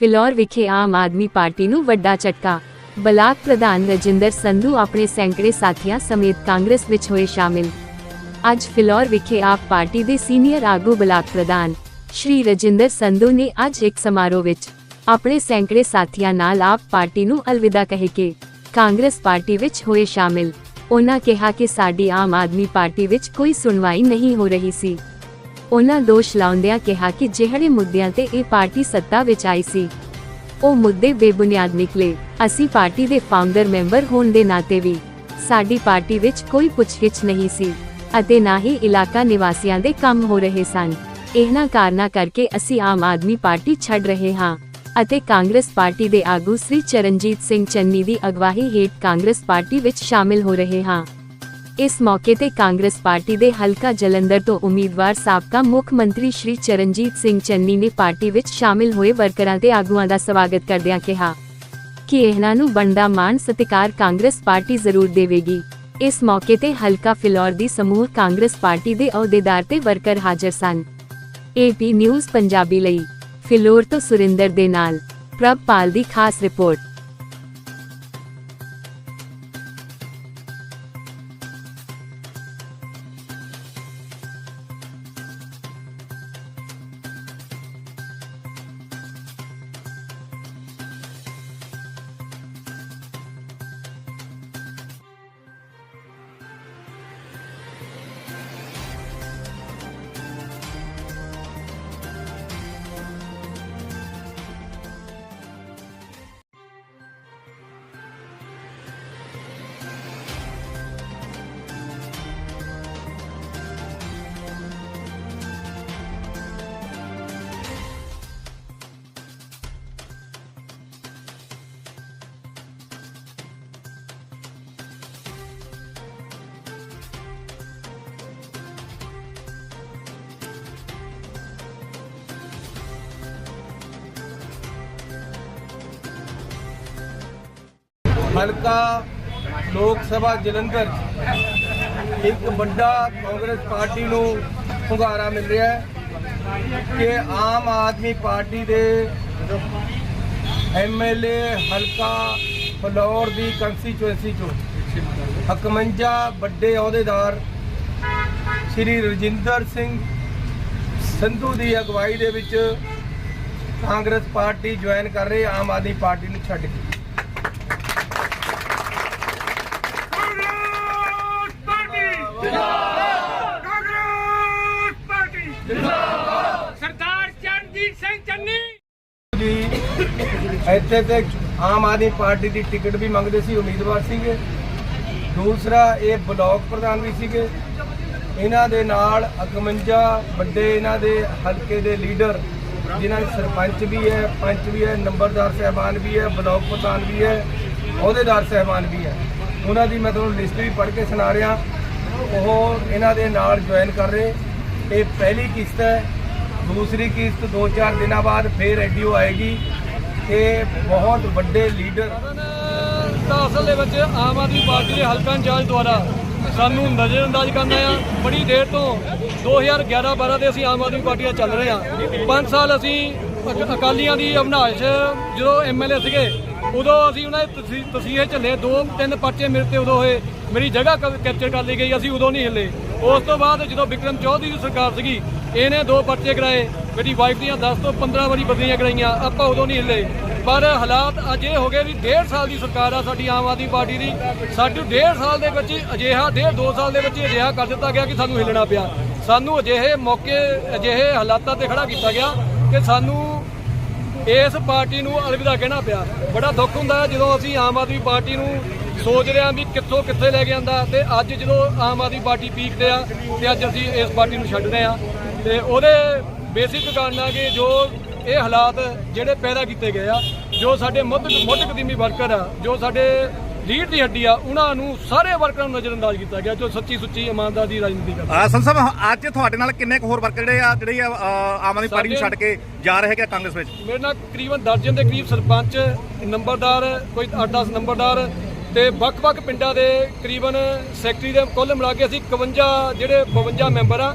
ਫਿਲੌਰ ਵਿਖੇ ਆਮ ਆਦਮੀ ਪਾਰਟੀ ਨੂੰ ਵੱਡਾ ਝਟਕਾ। ਬਲਾਕ ਪ੍ਰਧਾਨ ਰਜਿੰਦਰ ਸੰਧੂ ਆਪਣੇ ਸੈਂਕੜੇ ਸਾਥੀਆਂ ਸਮੇਤ ਕਾਂਗਰਸ ਵਿੱਚ ਹੋਏ ਸ਼ਾਮਿਲ। ਅੱਜ ਫਿਲੌਰ ਵਿਖੇ ਆਪ ਪਾਰਟੀ ਦੇ ਸੀਨੀਅਰ ਆਗੂ ਬਲਾਕ ਪ੍ਰਧਾਨ ਸ਼੍ਰੀ ਰਜਿੰਦਰ ਸੰਧੂ ਨੇ ਅੱਜ ਇੱਕ ਸਮਾਰੋਹ ਵਿੱਚ ਆਪਣੇ ਸੈਂਕੜੇ ਸਾਥੀਆਂ ਨਾਲ ਆਪ ਪਾਰਟੀ ਨੂੰ ਅਲਵਿਦਾ ਕਹਿ ਕੇ ਕਾਂਗਰਸ ਪਾਰਟੀ ਵਿੱਚ ਹੋਏ ਸ਼ਾਮਿਲ। ਉਹਨਾਂ ਕਿਹਾ ਕਿ ਸਾਡੀ ਆਮ ਆਦਮੀ ਪਾਰਟੀ ਵਿੱਚ ਕੋਈ ਸੁਣਵਾਈ ਨਹੀਂ ਹੋ ਰਹੀ ਸੀ। ਉਹਨਾਂ ਦੋਸ਼ ਲਾਉਂਦਿਆਂ ਕਿਹਾ ਕਿ ਜਿਹੜੇ ਮੁੱਦਿਆਂ ਤੇ ਇਹ ਪਾਰਟੀ ਸੱਤਾ ਵਿੱਚ ਆਈ ਸੀ, ਉਹ ਮੁੱਦੇ ਬੇਬੁਨਿਆਦ ਨਿਕਲੇ। ਅਸੀਂ ਪਾਰਟੀ ਦੇ ਫਾਊਂਡਰ ਮੈਂਬਰ ਹੋਣ ਦੇ ਨਾਤੇ ਵੀ ਸਾਡੀ ਪਾਰਟੀ ਵਿੱਚ ਕੋਈ ਪੁੱਛਗਿੱਛ ਨਹੀਂ ਸੀ ਅਤੇ ਨਾ ਹੀ ਇਲਾਕਾ ਨਿਵਾਸੀਆਂ ਦੇ ਕੰਮ ਹੋ ਰਹੇ ਸਨ। ਇਹਨਾਂ ਕਾਰਨਾਂ ਕਰਕੇ ਅਸੀਂ ਆਮ ਆਦਮੀ ਪਾਰਟੀ ਛੱਡ ਰਹੇ ਹਾਂ ਅਤੇ ਕਾਂਗਰਸ ਪਾਰਟੀ ਦੇ ਆਗੂ ਸ੍ਰੀ ਚਰਨਜੀਤ ਸਿੰਘ ਚੰਨੀ ਦੀ ਅਗਵਾਈ ਹੇਠ ਕਾਂਗਰਸ ਪਾਰਟੀ ਵਿੱਚ ਸ਼ਾਮਿਲ ਹੋ ਰਹੇ ਹਾਂ। ਇਸ ਮੌਕੇ ਤੇ ਕਾਂਗਰਸ ਪਾਰਟੀ ਦੇ ਹਲਕਾ ਜਲੰਧਰ ਤੋਂ ਉਮੀਦਵਾਰ ਸਾਬਕਾ ਮੁੱਖ ਮੰਤਰੀ ਸ਼੍ਰੀ ਚਰਨਜੀਤ ਸਿੰਘ ਚੰਨੀ ਨੇ ਪਾਰਟੀ ਵਿੱਚ ਸ਼ਾਮਿਲ ਹੋਏ ਵਰਕਰਾਂ ਤੇ ਆਗੂਆਂ ਦਾ ਸਵਾਗਤ ਕਰਦਿਆਂ ਕਿਹਾ ਕਿ ਇਹਨਾਂ ਨੂੰ ਬਣਦਾ ਮਾਨ ਸਤਿਕਾਰ ਕਾਂਗਰਸ ਪਾਰਟੀ ਜ਼ਰੂਰ ਦੇਵੇਗੀ। ਇਸ ਮੌਕੇ ਤੇ ਹਲਕਾ ਫਿਲੌਰ ਦੀ ਸਮੂਹ ਕਾਂਗਰਸ ਪਾਰਟੀ ਦੇ ਅਹੁਦੇਦਾਰ ਤੇ ਵਰਕਰ ਹਾਜ਼ਰ ਸਨ। ਏਪੀ ਨਿਊਜ਼ ਪੰਜਾਬੀ ਲਈ, ਫਿਲੌਰ ਤੋਂ ਸੁਰਿੰਦਰ ਦੇ ਨਾਲ, ਪ੍ਰਭਪਾਲ ਦੀ ਖਾਸ ਰਿਪੋਰਟ। ਹਲਕਾ ਲੋਕ ਸਭਾ ਜਲੰਧਰ ਇੱਕ ਵੱਡਾ ਕਾਂਗਰਸ ਪਾਰਟੀ ਨੂੰ ਹੁੰਗਾਰਾ ਮਿਲ ਰਿਹਾ ਹੈ ਕਿ ਆਮ ਆਦਮੀ ਪਾਰਟੀ ਦੇ ਐਮਐਲਏ ਹਲਕਾ ਫਲੌਰ ਦੀ ਕੰਸਟੀਚੁਐਂਸੀ ਚੋਂ 51 ਵੱਡੇ ਅਹੁਦੇਦਾਰ ਸ਼੍ਰੀ ਰਜਿੰਦਰ ਸਿੰਘ ਸੰਧੂ ਦੀ ਅਗਵਾਈ ਦੇ ਵਿੱਚ ਕਾਂਗਰਸ ਪਾਰਟੀ ਜੁਆਇਨ ਕਰ ਰਹੀ, ਆਮ ਆਦਮੀ ਪਾਰਟੀ ਨੂੰ ਛੱਡ ਕੇ ਕਾਂਗਰਸ ਪਾਰਟੀ ਜਿੰਦਾਬਾਦ ਕਾਂਗਰਸ ਪਾਰਟੀ ਜਿੰਦਾਬਾਦ ਸਰਦਾਰ ਚਰਨਜੀਤ ਸਿੰਘ ਚੰਨੀ ਜੀ ਇੱਥੇ ਤੇ ਆਮ ਆਦਮੀ ਪਾਰਟੀ ਦੀ ਟਿਕਟ ਵੀ ਮੰਗਦੇ ਸੀ, ਉਮੀਦਵਾਰ ਸੀਗੇ। ਦੂਸਰਾ, ਇਹ ਬਲਾਕ ਪ੍ਰਧਾਨ ਵੀ ਸੀਗੇ। ਇਹਨਾਂ ਦੇ ਨਾਲ 51 ਵੱਡੇ ਇਹਨਾਂ ਦੇ ਹਲਕੇ ਦੇ ਲੀਡਰ, ਜਿਨ੍ਹਾਂ ਦੇ ਸਰਪੰਚ ਵੀ ਹੈ, ਪੰਚ ਵੀ ਹੈ, ਨੰਬਰਦਾਰ ਸਹਿਬਾਨ ਵੀ ਹੈ, ਬਲਾਕ ਪ੍ਰਧਾਨ ਵੀ ਹੈ, ਅਹੁਦੇਦਾਰ ਸਹਿਬਾਨ ਵੀ ਹੈ। ਉਹਨਾਂ ਦੀ ਮੈਂ ਤੁਹਾਨੂੰ ਲਿਸਟ ਵੀ ਪੜ੍ਹ ਕੇ ਸੁਣਾ ਰਿਹਾ। ਉਹ ਇਹਨਾਂ ਦੇ ਨਾਲ ਜੁਆਇਨ ਕਰ ਰਹੇ। ਇਹ ਪਹਿਲੀ ਕਿਸ਼ਤ ਹੈ। ਦੂਸਰੀ ਕਿਸ਼ਤ 2-4 ਦਿਨਾਂ ਬਾਅਦ ਫੇਰ ਐਡੀਓ ਆਏਗੀ। ਇਹ ਬਹੁਤ ਵੱਡੇ ਲੀਡਰ ਤਾਂ ਅਸਲ ਦੇ ਵਿੱਚ ਆਮ ਆਦਮੀ ਪਾਰਟੀ ਦੇ ਹਲਕਾ ਇੰਚਾਰਜ ਦੁਆਰਾ ਸਾਨੂੰ ਨਜ਼ਰਅੰਦਾਜ਼ ਕਰਨਾ ਆ। ਬੜੀ ਦੇਰ ਤੋਂ 2011-12 ਦੇ ਅਸੀਂ ਆਮ ਆਦਮੀ ਪਾਰਟੀ ਨਾਲ ਚੱਲ ਰਹੇ ਹਾਂ। 5 ਸਾਲ ਅਸੀਂ ਅਕਾਲੀਆਂ ਦੀ ਅਵਨਾਸ਼ ਜਦੋਂ ਐਮਐਲਏ ਸੀਗੇ, ਉਦੋਂ ਅਸੀਂ ਉਹਨਾਂ ਦੇ ਤਸੀਹੇ ਝੱਲੇ ਦੋ, ਤਿੰਨ ਪਰਚੇ ਮੇਰੇ ਤੇ ਉਦੋਂ ਹੋਏ। ਮੇਰੀ ਜਗ੍ਹਾ ਕੈਪਚਰ ਕਰ ਲਈ ਗਈ, ਅਸੀਂ ਉਦੋਂ ਨਹੀਂ ਹਿੱਲੇ। ਉਸ ਤੋਂ ਬਾਅਦ ਜਦੋਂ ਵਿਕਰਮ ਚੌਧਰੀ ਦੀ ਸਰਕਾਰ ਸੀਗੀ, ਇਹਨੇ ਦੋ ਪਰਚੇ ਕਰਾਏ। ਮੇਰੀ ਵਾਈਫ ਦੀਆਂ 10 ਤੋਂ 15 ਵਾਰੀ ਬਦਲੀਆਂ ਕਰਾਈਆਂ, ਆਪਾਂ ਉਦੋਂ ਨਹੀਂ ਹਿੱਲੇ। ਪਰ ਹਾਲਾਤ ਅੱਜ ਇਹ ਹੋ ਗਏ ਵੀ ਡੇਢ ਸਾਲ ਦੀ ਸਰਕਾਰ ਆ ਸਾਡੀ ਆਮ ਆਦਮੀ ਪਾਰਟੀ ਦੀ। ਸਾਡੀ ਡੇਢ ਸਾਲ ਦੇ ਵਿੱਚ ਹੀ ਅਜਿਹਾ, ਡੇਢ ਦੋ ਸਾਲ ਦੇ ਵਿੱਚ ਹੀ ਅਜਿਹਾ ਕਰ ਦਿੱਤਾ ਗਿਆ ਕਿ ਸਾਨੂੰ ਹਿੱਲਣਾ ਪਿਆ। ਸਾਨੂੰ ਅਜਿਹੇ ਮੌਕੇ, ਅਜਿਹੇ ਹਾਲਾਤਾਂ ਤੇ ਖੜਾ ਕੀਤਾ ਗਿਆ ਕਿ ਸਾਨੂੰ ਇਸ ਪਾਰਟੀ ਨੂੰ ਅਲਵਿਦਾ ਕਹਿਣਾ ਪਿਆ। ਬੜਾ ਦੁੱਖ ਹੁੰਦਾ ਜਦੋਂ ਅਸੀਂ ਆਮ ਆਦਮੀ ਪਾਰਟੀ ਨੂੰ ਸੋਚਦੇ ਹਾਂ ਵੀ ਕਿੱਥੋਂ ਕਿੱਥੇ ਲੈ ਕੇ ਆਂਦਾ ਤੇ ਅੱਜ ਜਦੋਂ ਆਮ ਆਦਮੀ ਪਾਰਟੀ ਪੀਕ ਤੇ ਆ ਤੇ ਅੱਜ ਅਸੀਂ ਇਸ ਪਾਰਟੀ ਨੂੰ ਛੱਡ ਰਹੇ ਆ ਤੇ ਉਹਦੇ ਬੇਸਿਕ ਕਾਰਨਾਂ ਕਿ ਜੋ ਇਹ ਹਾਲਾਤ ਜਿਹੜੇ ਪੈਦਾ ਕੀਤੇ ਗਏ ਆ ਜੋ ਸਾਡੇ ਮੁੱਢ ਮੁੱਢ ਕਦੀਮੀ ਵਰਕਰ ਆ ਜੋ ਸਾਡੇ ਲੀਡ ਦੀ ਹੱਡੀ ਆ ਉਹਨਾਂ ਨੂੰ ਸਾਰੇ ਵਰਕਰਾਂ ਨੂੰ ਨਜ਼ਰਅੰਦਾਜ਼ ਕੀਤਾ ਗਿਆ ਜੋ ਸੱਚੀ ਸੁੱਚੀ ਇਮਾਨਦਾਰ ਦੀ ਰਾਜਨੀਤੀ ਕਰਦੇ ਆ। ਸਾਹਿਬ ਅੱਜ ਤੁਹਾਡੇ ਨਾਲ ਕਿੰਨੇ ਕੁ ਹੋਰ ਵਰਕਰ ਜਿਹੜੇ ਆ ਜਿਹੜੇ ਆ ਆਮ ਆਦਮੀ ਪਾਰਟੀ ਨੂੰ ਛੱਡ ਕੇ ਜਾ ਰਹੇ ਹੈਗੇ ਆ ਕਾਂਗਰਸ ਵਿੱਚ? ਮੇਰੇ ਨਾਲ ਤਕਰੀਬਨ ਦਰਜਨ ਦੇ ਕਰੀਬ ਸਰਪੰਚ ਨੰਬਰਦਾਰ ਕੋਈ 8-10 ਨੰਬਰਦਾਰ ਤੇ ਵੱਖ-ਵੱਖ ਪਿੰਡਾਂ ਦੇ ਤਕਰੀਬਨ ਸੈਕਟਰੀ ਦੇ ਕੁੱਲ ਮਿਲਾ ਕੇ ਅਸੀਂ 51 ਜਿਹੜੇ 52 ਮੈਂਬਰ ਆ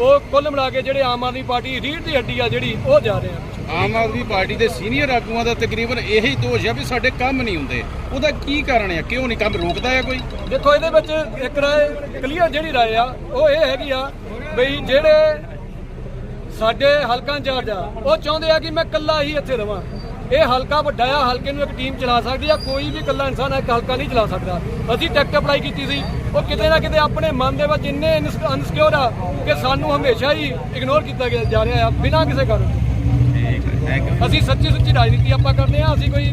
ਉਹ ਕੁੱਲ ਮਿਲਾ ਕੇ ਜਿਹੜੇ ਆਮ ਆਦਮੀ ਪਾਰਟੀ ਰੀੜ ਦੀ ਹੱਡੀ ਆ ਜਿਹੜੀ ਉਹ ਜਾ ਰਹੇ ਆ। ਆਮ ਆਦਮੀ ਪਾਰਟੀ ਦੇ ਸੀਨੀਅਰ ਆਗੂਆਂ ਦਾ ਤਕਰੀਬਨ ਇਹੀ ਦੋਸ਼ ਆ ਵੀ ਸਾਡੇ ਕੰਮ ਨਹੀਂ ਹੁੰਦੇ। ਉਹਦਾ ਕੀ ਕਾਰਨ ਆ? ਕਿਉਂ ਨਹੀਂ? ਕੰਮ ਰੋਕਦਾ ਹੈ ਕੋਈ? ਦੇਖੋ ਇਹਦੇ ਵਿੱਚ ਇੱਕ ਰਾਏ ਕਲੀਅਰ ਜਿਹੜੀ ਰਾਏ ਆ ਉਹ ਇਹ ਹੈਗੀ ਆ ਬਈ ਜਿਹੜੇ ਸਾਡੇ ਹਲਕਾ ਇੰਚਾਰਜ ਆ ਉਹ ਚਾਹੁੰਦੇ ਆ ਕਿ ਮੈਂ ਇਕੱਲਾ ਹੀ ਇੱਥੇ ਰਵਾਂ। ਇਹ ਹਲਕਾ ਵੱਡਾ ਆ ਹਲਕੇ ਨੂੰ ਇੱਕ ਟੀਮ ਚਲਾ ਸਕਦੀ ਆ ਕੋਈ ਵੀ ਇਕੱਲਾ ਇਨਸਾਨ ਇੱਕ ਹਲਕਾ ਨਹੀਂ ਚਲਾ ਸਕਦਾ। ਅਸੀਂ ਟਿਕਟ ਅਪਲਾਈ ਕੀਤੀ ਸੀ ਉਹ ਕਿਤੇ ਨਾ ਕਿਤੇ ਆਪਣੇ ਮਨ ਦੇ ਵਿੱਚ ਇੰਨੇ ਅਨਸਿਕਿਉਰ ਆ ਕਿ ਸਾਨੂੰ ਹਮੇਸ਼ਾ ਹੀ ਇਗਨੋਰ ਕੀਤਾ ਗਿਆ ਜਾ ਰਿਹਾ ਆ ਬਿਨਾਂ ਕਿਸੇ ਕਾਰਨ। ਅਸੀਂ ਸੱਚੀ ਸੁੱਚੀ ਰਾਜਨੀਤੀ ਆਪਾਂ ਕਰਦੇ ਆ ਅਸੀਂ ਕੋਈ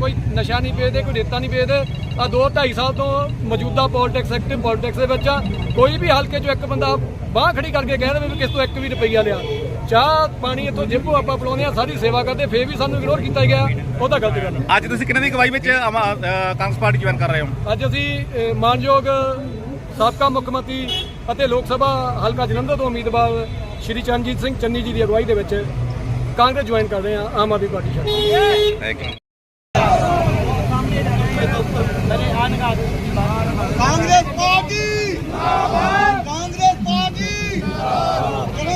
ਕੋਈ ਨਸ਼ਾ ਨਹੀਂ ਵੇਚਦੇ ਕੋਈ ਰੇਤਾ ਨਹੀਂ ਵੇਚਦੇ। ਆ 2 2.5 ਸਾਲ ਤੋਂ ਮੌਜੂਦਾ ਪੋਲਿਟਿਕਸ ਐਕਟਿਵ ਪੋਲਿਟਿਕਸ ਦੇ ਵਿੱਚ ਕੋਈ ਵੀ ਹਲਕੇ 'ਚੋਂ ਇੱਕ ਬੰਦਾ ਬਾਹ ਖੜੀ ਕਰਕੇ ਕਹਿ ਦੇਵੇ ਵੀ ਕਿਸ ਤੋਂ ਇੱਕ ਵੀ ਰੁਪਈਆ ਲਿਆ। ਚਾਹ ਪਾਣੀ ਇੱਥੋਂ ਜਿੱਪੋ ਆਪਾਂ ਪਿਲਾਉਂਦੇ ਆ ਸਾਰੀ ਸੇਵਾ ਕਰਦੇ ਫੇਰ ਵੀ ਸਾਨੂੰ ਇਗਨੋਰ ਕੀਤਾ ਗਿਆ। ਉਹ ਤਾਂ ਗਲਤ ਗੱਲ ਅੱਜ ਤੁਸੀਂ ਕਿਹਨਾਂ ਦੀ ਅਗਵਾਈ ਵਿੱਚ ਆਮ- ਅ, ਕਾਂਗਰਸ ਪਾਰਟੀ ਜੁਆਇਨ ਕਰ ਰਹੇ ਹੋ? ਅੱਜ ਅਸੀਂ ਅ, ਮਾਨਯੋਗ ਸਾਬਕਾ ਮੁੱਖ ਮੰਤਰੀ ਅਤੇ ਲੋਕ ਸਭਾ ਹਲਕਾ ਜਲੰਧਰ ਤੋਂ ਉਮੀਦਵਾਰ ਸ਼੍ਰੀ ਚਰਨਜੀਤ ਸਿੰਘ ਚੰਨੀ ਜੀ ਦੀ ਅਗਵਾਈ ਦੇ ਵਿੱਚ ਕਾਂਗਰਸ ਜੁਆਇਨ ਕਰ ਰਹੇ ਹਾਂ ਆਮ ਆਦਮੀ ਪਾਰਟੀ ਛੱਡ thank you Congress party Congress party Ranjit Singh Channi